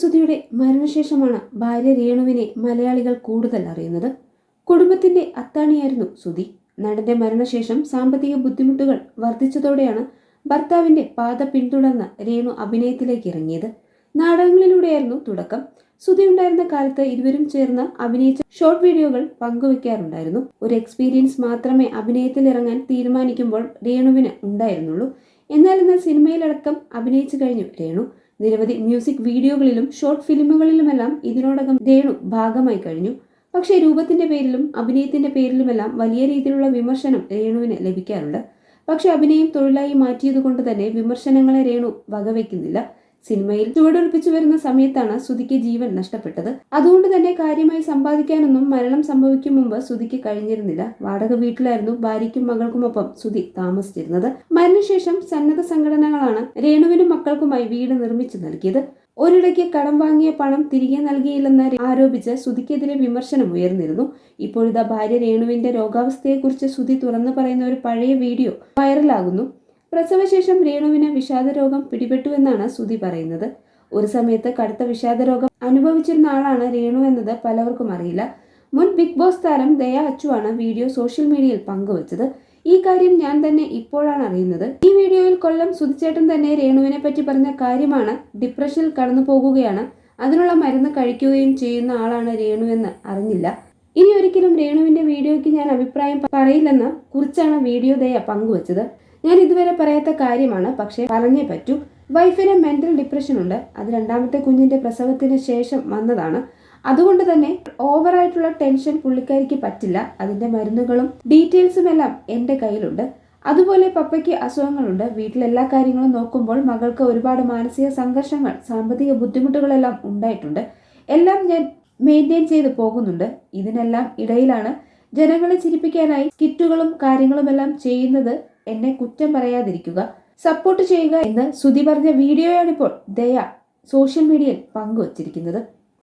സുധിയുടെ മരണശേഷമാണ് ഭാര്യ രേണുവിനെ മലയാളികൾ കൂടുതൽ അറിയുന്നത്. കുടുംബത്തിന്റെ അത്താണിയായിരുന്നു സുധി. നടന്റെ മരണശേഷം സാമ്പത്തിക ബുദ്ധിമുട്ടുകൾ വർദ്ധിച്ചതോടെയാണ് ഭർത്താവിന്റെ പാത പിന്തുടർന്ന് രേണു അഭിനയത്തിലേക്ക് ഇറങ്ങിയത്. നാടകങ്ങളിലൂടെയായിരുന്നു തുടക്കം. സുധി ഉണ്ടായിരുന്ന കാലത്ത് ഇരുവരും ചേർന്ന് അഭിനയിച്ച ഷോർട്ട് വീഡിയോകൾ പങ്കുവെക്കാറുണ്ടായിരുന്നു. ഒരു എക്സ്പീരിയൻസ് മാത്രമേ അഭിനയത്തിൽ ഇറങ്ങാൻ തീരുമാനിക്കുമ്പോൾ രേണുവിന് ഉണ്ടായിരുന്നുള്ളൂ. എന്നാൽ ഇന്ന് സിനിമയിലടക്കം അഭിനയിച്ചു കഴിഞ്ഞു രേണു. നിരവധി മ്യൂസിക് വീഡിയോകളിലും ഷോർട്ട് ഫിലിമുകളിലുമെല്ലാം ഇതിനോടകം രേണു ഭാഗമായി കഴിഞ്ഞു. പക്ഷേ രൂപത്തിന്റെ പേരിലും അഭിനയത്തിന്റെ പേരിലുമെല്ലാം വലിയ രീതിയിലുള്ള വിമർശനം രേണുവിന് ലഭിക്കാറുണ്ട്. പക്ഷേ അഭിനയം തൊഴിലായി മാറ്റിയതുകൊണ്ട് തന്നെ വിമർശനങ്ങളെ രേണു വകവെക്കുന്നില്ല. സിനിമയിൽ ചുവടുറപ്പിച്ചു വരുന്ന സമയത്താണ് സുധിക്ക് ജീവൻ നഷ്ടപ്പെട്ടത്. അതുകൊണ്ട് തന്നെ കാര്യമായി സമ്പാദിക്കാനൊന്നും മരണം സംഭവിക്കും മുമ്പ് സുധിക്ക് കഴിഞ്ഞിരുന്നില്ല. വാടക വീട്ടിലായിരുന്നു ഭാര്യയ്ക്കും മകൾക്കുമൊപ്പം സുധി താമസിച്ചിരുന്നത്. മരണശേഷം സന്നദ്ധ സംഘടനകളാണ് രേണുവിനും മക്കൾക്കുമായി വീട് നിർമ്മിച്ചു നൽകിയത്. ഒരിടയ്ക്ക് കടം വാങ്ങിയ പണം തിരികെ നൽകിയില്ലെന്ന് ആരോപിച്ച് സുധിക്കെതിരെ വിമർശനം ഉയർന്നിരുന്നു. ഇപ്പോഴിതാ ഭാര്യ രേണുവിന്റെ രോഗാവസ്ഥയെക്കുറിച്ച് സുധി തുറന്നു പറയുന്ന ഒരു പഴയ വീഡിയോ വൈറലാകുന്നു. പ്രസവശേഷം രേണുവിന് വിഷാദരോഗം പിടിപെട്ടുവെന്നാണ് ശ്രുതി പറയുന്നത്. ഒരു സമയത്ത് കടുത്ത വിഷാദരോഗം അനുഭവിച്ചിരുന്ന ആളാണ് രേണു എന്നത് പലർക്കും അറിയില്ല. മുൻ ബിഗ് ബോസ് താരം ദയ അച്ചുവാണ് വീഡിയോ സോഷ്യൽ മീഡിയയിൽ പങ്കുവച്ചത്. ഈ കാര്യം ഞാൻ തന്നെ ഇപ്പോഴാണ് അറിയുന്നത്. ഈ വീഡിയോയിൽ കൊല്ലം സുധിച്ചേട്ടൻ തന്നെ രേണുവിനെ പറ്റി പറഞ്ഞ കാര്യമാണ് ഡിപ്രഷനിൽ കടന്നു പോകുകയാണ്. അതിനുള്ള മരുന്ന് കഴിക്കുകയും ചെയ്യുന്ന ആളാണ് രേണു എന്ന് അറിഞ്ഞില്ല. ഇനി ഒരിക്കലും രേണുവിന്റെ വീഡിയോയ്ക്ക് ഞാൻ അഭിപ്രായം പറയില്ലെന്ന് കുറിച്ചാണ് വീഡിയോ ദയ പങ്കുവച്ചത്. ഞാൻ ഇതുവരെ പറയാത്ത കാര്യമാണ്. പക്ഷേ പറഞ്ഞേ പറ്റൂ. വൈഫിന് മെന്റൽ ഡിപ്രഷൻ ഉണ്ട്. അത് രണ്ടാമത്തെ കുഞ്ഞിന്റെ പ്രസവത്തിന് ശേഷം വന്നതാണ്. അതുകൊണ്ട് തന്നെ ഓവറായിട്ടുള്ള ടെൻഷൻ പുള്ളിക്കാരിക്ക് പറ്റില്ല. അതിന്റെ മരുന്നുകളും ഡീറ്റെയിൽസും എല്ലാം എന്റെ കയ്യിലുണ്ട്. അതുപോലെ പപ്പയ്ക്ക് അസുഖങ്ങളുണ്ട്. വീട്ടിലെ എല്ലാ കാര്യങ്ങളും നോക്കുമ്പോൾ മകൾക്ക് ഒരുപാട് മാനസിക സംഘർഷങ്ങൾ സാമ്പത്തിക ബുദ്ധിമുട്ടുകളെല്ലാം ഉണ്ടായിട്ടുണ്ട്. എല്ലാം ഞാൻ മെയിന്റെയിൻ ചെയ്ത് പോകുന്നുണ്ട്. ഇതിനെല്ലാം ഇടയിലാണ് ജനങ്ങളെ ചിരിപ്പിക്കാനായി കിറ്റുകളും കാര്യങ്ങളുമെല്ലാം ചെയ്യുന്നത്. എന്നെ കുറ്റം പറയാതിരിക്കുക സപ്പോർട്ട് ചെയ്യുക എന്ന് സുധി പറഞ്ഞ വീഡിയോയാണിപ്പോൾ ദയ സോഷ്യൽ മീഡിയയിൽ പങ്കുവച്ചിരിക്കുന്നത്.